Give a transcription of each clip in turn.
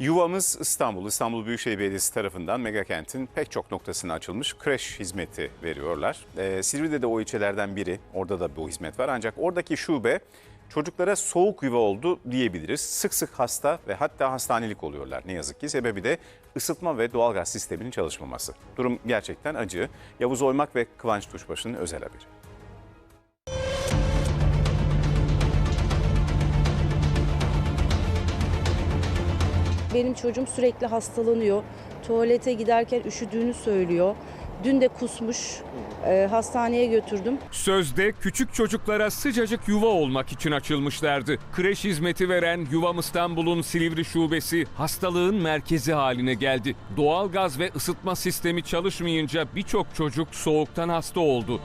Yuvamız İstanbul, İstanbul Büyükşehir Belediyesi tarafından megakentin pek çok noktasına açılmış kreş hizmeti veriyorlar. Ee, Silivri'de de o ilçelerden biri, orada da bu hizmet var. Ancak oradaki şube çocuklara soğuk yuva oldu diyebiliriz. Sık sık hasta ve hatta hastanelik oluyorlar ne yazık ki. Sebebi de ısıtma ve doğalgaz sisteminin çalışmaması. Durum gerçekten acı. Yavuz Oymak ve Kıvanç Tuşbaşı'nın özel haberi. Benim çocuğum sürekli hastalanıyor. Tuvalete giderken üşüdüğünü söylüyor. Dün de kusmuş. Ee, hastaneye götürdüm. Sözde küçük çocuklara sıcacık yuva olmak için açılmışlardı. Kreş hizmeti veren Yuvam İstanbul'un Silivri şubesi hastalığın merkezi haline geldi. Doğalgaz ve ısıtma sistemi çalışmayınca birçok çocuk soğuktan hasta oldu.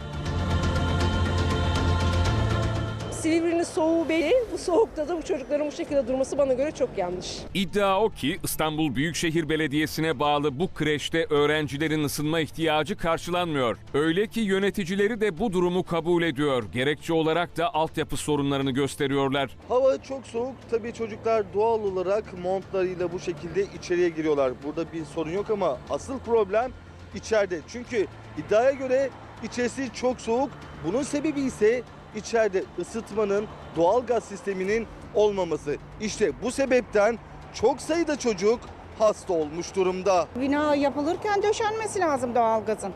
Silivri'nin soğuğu belli. Bu soğukta da bu çocukların bu şekilde durması bana göre çok yanlış. İddia o ki İstanbul Büyükşehir Belediyesi'ne bağlı bu kreşte öğrencilerin ısınma ihtiyacı karşılanmıyor. Öyle ki yöneticileri de bu durumu kabul ediyor. Gerekçe olarak da altyapı sorunlarını gösteriyorlar. Hava çok soğuk. Tabii çocuklar doğal olarak montlarıyla bu şekilde içeriye giriyorlar. Burada bir sorun yok ama asıl problem içeride. Çünkü iddiaya göre içerisi çok soğuk. Bunun sebebi ise içeride ısıtmanın, doğal gaz sisteminin olmaması. İşte bu sebepten çok sayıda çocuk hasta olmuş durumda. Bina yapılırken döşenmesi lazım doğalgazın.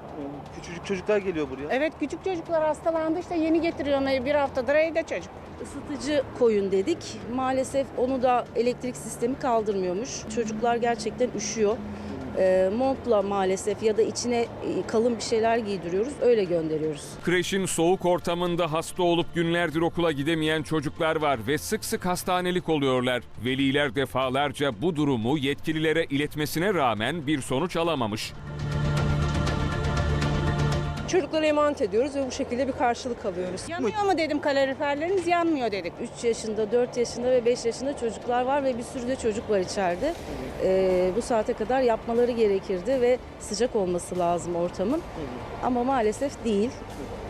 Küçücük çocuklar geliyor buraya. Evet küçük çocuklar hastalandı işte yeni getiriyorum bir haftadır evde çocuk. Isıtıcı koyun dedik. Maalesef onu da elektrik sistemi kaldırmıyormuş. Çocuklar gerçekten üşüyor. Ee, montla maalesef ya da içine e, kalın bir şeyler giydiriyoruz. Öyle gönderiyoruz. Kreşin soğuk ortamında hasta olup günlerdir okula gidemeyen çocuklar var ve sık sık hastanelik oluyorlar. Veliler defalarca bu durumu yetkililere iletmesine rağmen bir sonuç alamamış. Çocuklara emanet ediyoruz ve bu şekilde bir karşılık alıyoruz. Yanmıyor mu dedim kaloriferleriniz yanmıyor dedik. 3 yaşında, 4 yaşında ve 5 yaşında çocuklar var ve bir sürü de çocuk var içeride. Ee, bu saate kadar yapmaları gerekirdi ve sıcak olması lazım ortamın. Ama maalesef değil.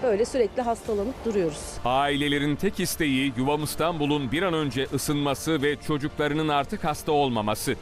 Böyle sürekli hastalanıp duruyoruz. Ailelerin tek isteği Yuvam İstanbul'un bir an önce ısınması ve çocuklarının artık hasta olmaması.